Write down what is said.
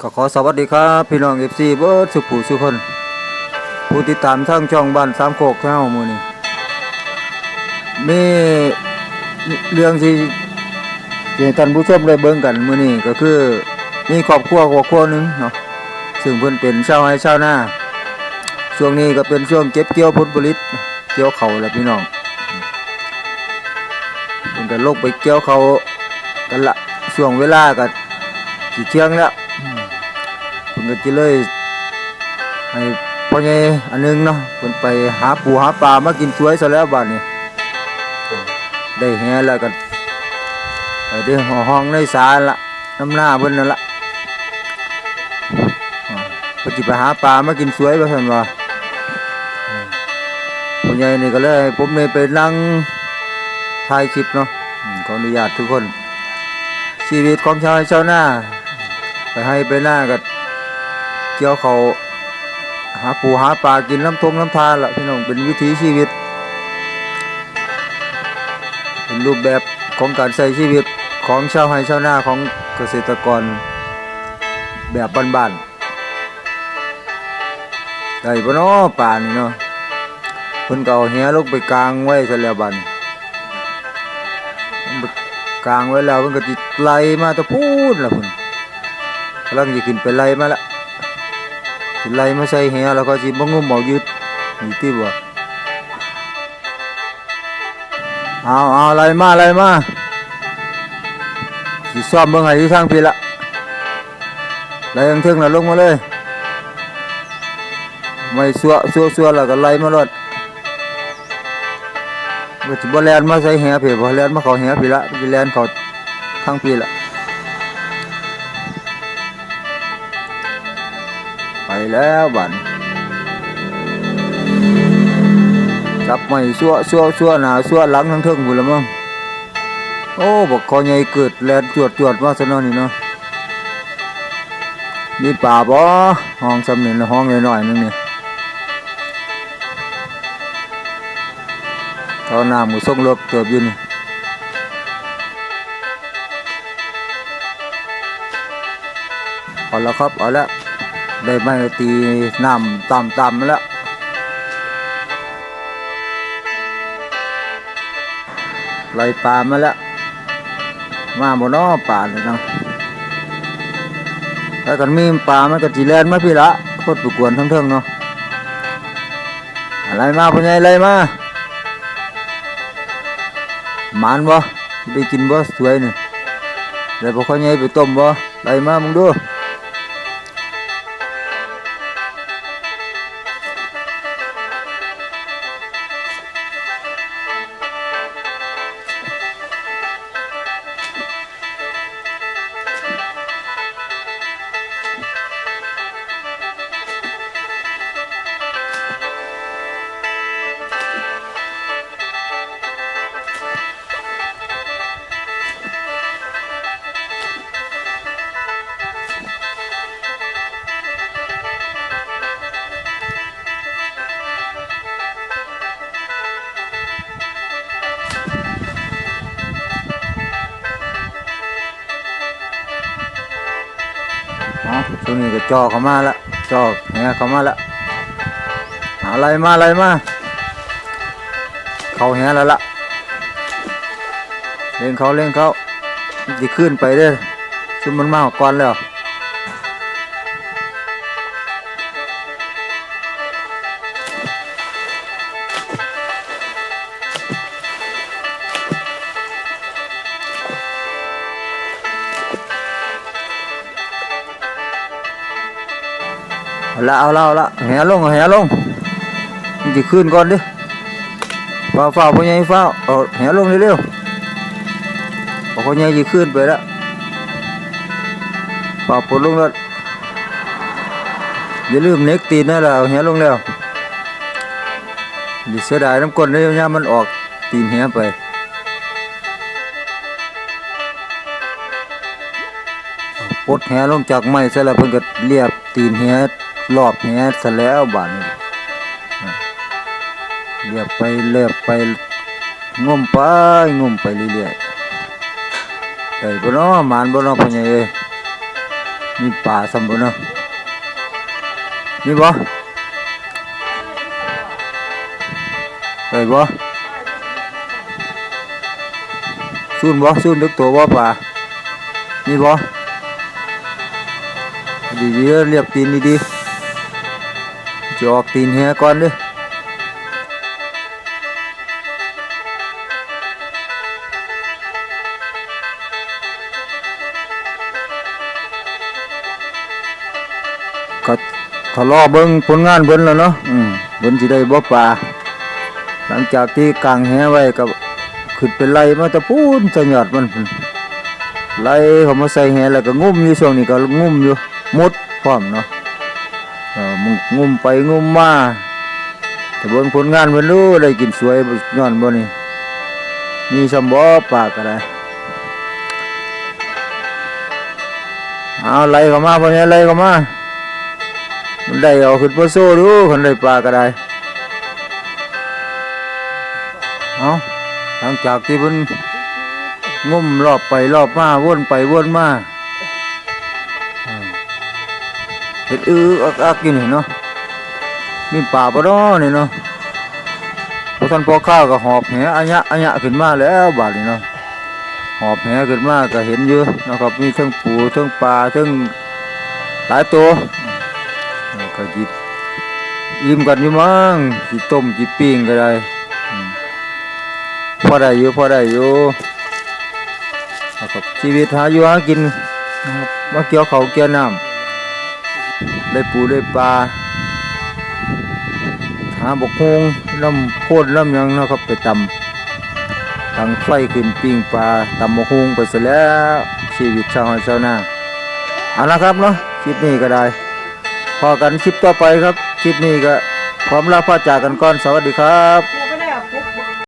ขอขอสวัสดีครับ พี่น้องเอฟซีเบิร์ดสุขผู้สุขคน ผู้ติดตามทางช่องบ้านสามโคกเท่ามือนี่มีเรื่องที่ที่ท่านผู้ชมได้เบิ่งกันมือนี้ก็คือมีครอบครัวครอบครัวหนึงเนาะซึ่งเพิ่อนเป็นชาวไร่ชาวนาช่วงนี้ก็เป็นช่วงเก็บเกี่ยวผลผลิตเกี่ยวเขาแหละพี่น้องเพิ่นก็ลงไปเกี่ยวเขากันละช่วงเวลาก็ สิเที่ยงแล้วเพิ่นก็จะเลยให้พ่อใหญ่อันหนึงเนาะเพิ่นไปหาปูหาปลามากินสวยซะแล้วบัดนี้ได้แฮแล้วก็ไปได้ห่อห้องในศาลละน้ำหน้าเพิ่นนั่นละอ่าเพิ่นสิไปหาปลามากินสวยว่าซั่นว่าอืมพ่อใหญ่นี่ก็เลยให้ผมนี่ไปนั่งถ่ายคลิปเนาะอืมขออนุญาตทุกคน ชีวิตของชาวไร่ชาวนา ไปให้ไปหน้าก็เกี่ยวเขาหาปูหาปลากินน้ำทมน้ำทานละพี่น้องเป็นวิถีชีวิต เป็นรูปแบบของการใช้ชีวิตของชาวไร่ชาวนาของเกษตรกรแบบบ้านๆได้ปะเนาะป่านี่เนาะเพิ่นก็เอาแหลงไปกลางไว้ซะแล้วบัดนี้มันกลางไว้แล้วเพิ่นก็สิไล่มาตะพูดล่ะเพิ่นำลังสิขึ้นไปไล่มาละสิไล่มาใส่แหแล้วก็สิบงุมเอายึดนี่ติบ่เอาเอาไล่มาไล่มาสิซ่อมเบิ่งให้ที่ทางพี่ละไล่ทางเทึงน่ะลงมาเลย ไม่ซัวซัวซัวแล้วก็ไล่มาโลดบ่สิบ่แล่นมาใส่แหพี่บ่แล่นมาเขาแหพี่ละสิแล่นเขาทางพี่ละ แล้วบันจับไม่ซัวซัวซัวหนาซัวหลังทั้งเทิงบุละมั้งโอ้บอกคอใหญ่เกิดแลนจวดจวดมาซะเนอนี่เนาะมีป่าบ่ห้องสำเนียงห้องหน่อยๆนึงนี่เขาน้ำมือส่งลิกเติบอยู่นี่เอาแล้วครับเอาแล้ว ได้ไม้ตีน้ำต่ำตำๆแล้วไล่ปลามาแล้ว มาบนน้อป่าเลยเนาะถ้ากันมีปลามันก็จีแลนมาพี่ละโคตรปกวนทั้งเทิงเนาะอะไรมาพ่อใหญ่อะไรมาหมานบ่ได้กินบ่สวยนี่ได้พ่อใหญ่ไปต้มบ่อะไรมามึงดู ตัวงนี้ก็จอเข้ามาละจอแหเข้ามาละอะไรมาอะไรมาเขาแหแล้วละเล่นเขาเล่นเขาจะขึ้นไปเด้อซุมมันมาก่อนแล้ว เอาละเอาละเอาละแหลงแหลงมันจะขึ้นก่อนดิฟ้าฟ้าพ่อใหญ่ฟ้าเอาแหลงเร็วๆเอาพ่อใหญ่จะขึ้นไปแล้วฟ้าปลดลงแล้วอย่าลืมเน็กตีนนะล่ะเอาแหลงแล้วอย่าเสียดายน้ำก้นเลยย่ามันออกตีนแหไปปดแหลงจากไม้ซะแล้วเพิ่นก็เรียบตีนแห รอบแหซะแล้วบาดนี้เรียบไปเรียบไปงมไปงมไปเรื่อยๆได้บ่เนาะหมานบ่เนาะพ่อใหญ่เอ้ยมีป่าสมบูรณ์เนาะมีบ่เอ้บ่ซูนบ่ซูนดึกตัวบ่ป่ามีบ่ดีๆเรียบตีนดีๆ จะออกตีนแหก่อนเด้อก็ทะเลาะเบิ่งผลงานเบิ่นแล้วเนาะอืมเบิ่นสิได้บ่ปลาหลังจากที่กางแหไว้ก็ขึ้นไปไล่มาแตะพูนจะยอดมันไล่เขามาใส่แหแล้วก็งุ่มอยู่ช่วงนี้ก็งุ่มอยู่มุดพร้อมเนาะ งงุ่มไปงุ่มมาแต่บิ่งผลงานเพิ่นดูได้กินสวยบ่ย้อนบ่นี่มีสมบ่ปาก็ได้เอาไล่เข้ามาพ่อเนี่ยไล่เข้ามามันได้เอาขึ้นมาโซ่ดูคนได้ปลาก็ได้เอาหลังจากที่มันงุ่มรอบไปรอบมาวนไปวนมา เห็ดอื้ออักอักอยู่นี่เนาะมีป่าปนาะนี่เนาะพอท่านพอข้าวก็หอบแหอัญะอัญะขึ้นมาแล้วบาดนี่เนาะหอบแหขึ้นมาก็เห็นอยู่นะครับมีทั้งปูทั้งปลาทั้งหลายตัวก็จิบยิ้มกันอยู่มั้งจิต้มจิปิ้งก็ได้พอได้อยู่พอได้อยู่นะครับชีวิตหาอยู่หากินนะครับมาเกี่ยวเขาเกี่ยวน้ำ ได้ปูได้ปลาหาบกฮงน้ำโคตรน้ำยังนะครับไปตำตั้งไฟขึ้นปิ้งปลาตำบกฮงไปเสร็จแล้วชีวิตชาวไร่ชาวนาเอาละครับเนาะคลิปนี้ก็ได้ พอกันคลิปต่อไปครับ คลิปนี้ก็พร้อมลาพาจากกันก่อนสวัสดีครับ